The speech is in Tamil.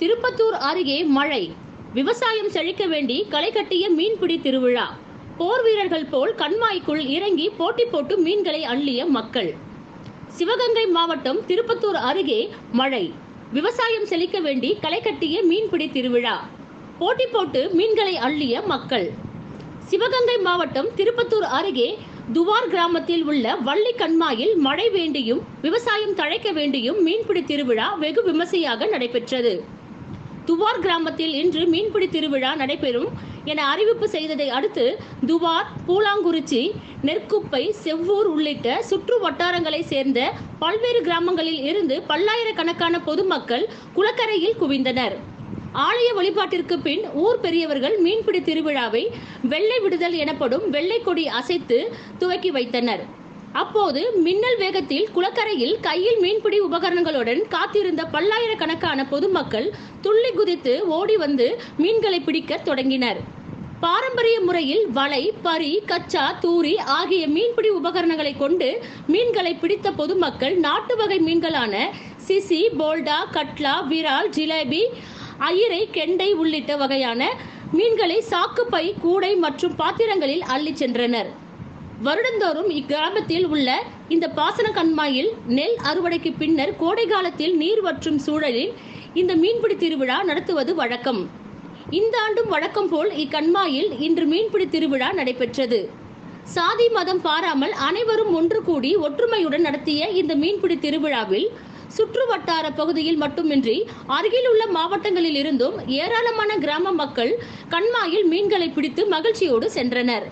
திருப்பத்தூர் அருகே மழை. விவசாயம் செழிக்க வேண்டி களை கட்டிய மீன்பிடி திருவிழா. போர் வீரர்கள் போல் கண்மாய்க்குள் இறங்கி போட்டி போட்டு மீன்களை அள்ளிய மக்கள். சிவகங்கை மாவட்டம் திருப்பத்தூர் அருகே மழை. விவசாயம் செழிக்க வேண்டி களை கட்டிய மீன்பிடி திருவிழா. போட்டி போட்டு மீன்களை அள்ளிய மக்கள். சிவகங்கை மாவட்டம் திருப்பத்தூர் அருகே துவார் கிராமத்தில் உள்ள வள்ளி கண்மாயில் மழை வேண்டியும் விவசாயம் தழைக்க வேண்டியும் மீன்பிடி திருவிழா வெகு விமர்சையாக நடைபெற்றது. துவார் கிராமத்தில் இன்று மீன்பிடி திருவிழா நடைபெறும் என அறிவிப்பு செய்ததை அடுத்து துவார் பூலாங்குறிச்சி நெற்குப்பை செவ்வூர் உள்ளிட்ட சுற்று வட்டாரங்களை சேர்ந்த பல்வேறு கிராமங்களில் இருந்து பல்லாயிரக்கணக்கான பொதுமக்கள் குளக்கரையில் குவிந்தனர். ஆலய வழிபாட்டிற்கு பின் ஊர் பெரியவர்கள் மீன்பிடி திருவிழாவை வெள்ளை விடுதல் எனப்படும் வெள்ளை கொடி அசைத்து துவக்கி வைத்தனர். அப்போது மின்னல் வேகத்தில் குளக்கரையில் கையில் மீன்பிடி உபகரணங்களுடன் காத்திருந்த பல்லாயிரக்கணக்கான பொதுமக்கள் துள்ளி குதித்து ஓடி வந்து மீன்களை பிடிக்க தொடங்கினர். பாரம்பரிய முறையில் வலை பரி கச்சா தூரி ஆகிய மீன்பிடி உபகரணங்களை கொண்டு மீன்களை பிடித்த பொதுமக்கள் நாட்டு வகை மீன்களான சிசி போல்டா கட்லா விரால் ஜிலேபி அயிரை கெண்டை உள்ளிட்ட வகையான மீன்களை சாக்குப்பை கூடை மற்றும் பாத்திரங்களில் அள்ளிச் சென்றனர். வருடந்தோறும் இக்கிராமத்தில் உள்ள இந்த பாசன கண்மாயில் நெல் அறுவடைக்கு பின்னர் கோடை காலத்தில் நீர் வற்றும் சூழலில் இந்த மீன்பிடி திருவிழா நடத்துவது வழக்கம். இந்த ஆண்டும் வழக்கம் போல் இக்கண்மாயில் இன்று மீன்பிடி திருவிழா நடைபெற்றது. சாதி மதம் பாராமல் அனைவரும் ஒன்று கூடி ஒற்றுமையுடன் நடத்திய இந்த மீன்பிடி திருவிழாவில் சுற்று வட்டார பகுதியில் மட்டுமின்றி அருகிலுள்ள மாவட்டங்களில் இருந்தும் ஏராளமான கிராம மக்கள் கண்மாயில் மீன்களை பிடித்து மகிழ்ச்சியோடு சென்றனர்.